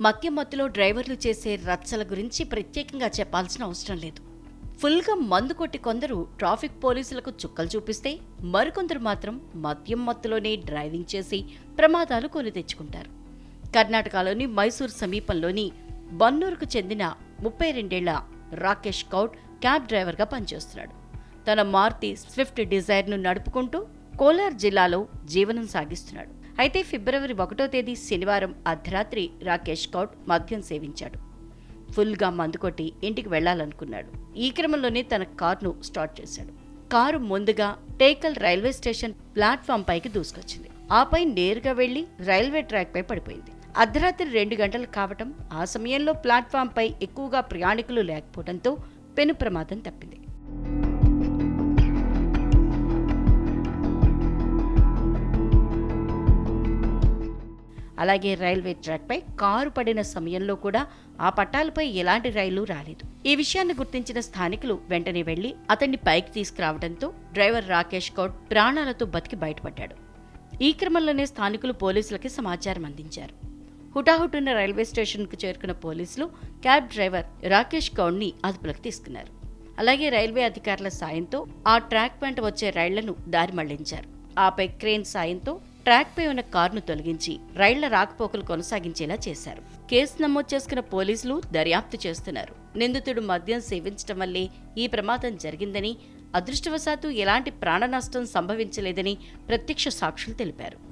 మద్యం మత్తులో డ్రైవర్లు చేసే రచ్చల గురించి ప్రత్యేకంగా చెప్పాల్సిన అవసరం లేదు. ఫుల్గా మందు కొట్టి కొందరు ట్రాఫిక్ పోలీసులకు చుక్కలు చూపిస్తే మరికొందరు మాత్రం మద్యం మత్తులోనే డ్రైవింగ్ చేసి ప్రమాదాలు కొని తెచ్చుకుంటారు. కర్ణాటకలోని మైసూర్ సమీపంలోని బన్నూరుకు చెందిన ముప్పై రెండేళ్ళ రాకేష్ కౌట్ క్యాబ్ డ్రైవర్గా పనిచేస్తున్నాడు. తన మారుతి స్విఫ్ట్ డిజైర్ను నడుపుకుంటూ కోలార్ జిల్లాలో జీవనం సాగిస్తున్నాడు. అయితే ఫిబ్రవరి ఒకటో తేదీ శనివారం అర్ధరాత్రి రాకేష్ కౌట్ మద్యం సేవించాడు. ఫుల్గా మందు కొట్టి ఇంటికి వెళ్ళాలనుకున్నాడు ఈ క్రమంలోనే తన కారును స్టార్ట్ చేశాడు. కారు ముందుగా టేకల్ రైల్వే స్టేషన్ ప్లాట్ఫామ్ పైకి దూసుకొచ్చింది. ఆపై నేరుగా వెళ్ళి రైల్వే ట్రాక్ పై పడిపోయింది. అర్ధరాత్రి రెండు గంటలు కావటం ఆ సమయంలో ప్లాట్ఫామ్ పై ఎక్కువగా ప్రయాణికులు లేకపోవడంతో పెను ప్రమాదం తప్పింది. అలాగే రైల్వే ట్రాక్పై కారు పడిన సమయంలో కూడా ఆ పట్టాలపై ఎలాంటి రైలు రాలేదు. ఈ విషయాన్ని గుర్తించిన స్థానికులు వెంటనే వెళ్ళి అతన్ని పైకి తీసుకురావడంతో డ్రైవర్ రాకేష్ కౌడ్ ప్రాణాలతో బతికి బయటపడ్డాడు. ఈ క్రమంలోనే స్థానికులు పోలీసులకి సమాచారం అందించారు. హుటాహుటున్న రైల్వే స్టేషన్కు చేరుకున్న పోలీసులు క్యాబ్ డ్రైవర్ రాకేష్ కౌడ్ని అదుపులోకి తీసుకున్నారు. అలాగే రైల్వే అధికారుల సాయంతో ఆ ట్రాక్ వెంట వచ్చే రైళ్ళను దారి మళ్ళించారు. ఆపై క్రేన్ సాయంతో ట్రాక్ పై ఉన్న కారును తొలగించి రైళ్ళ రాకపోకలు కొనసాగించేలా చేశారు. కేసు నమోదు చేసుకున్న పోలీసులు దర్యాప్తు చేస్తున్నారు. నిందితుడు మద్యం సేవించడం వల్లే ఈ ప్రమాదం జరిగిందని అదృష్టవశాత్తు ఎలాంటి ప్రాణ నష్టం సంభవించలేదని ప్రత్యక్ష సాక్షులు తెలిపారు.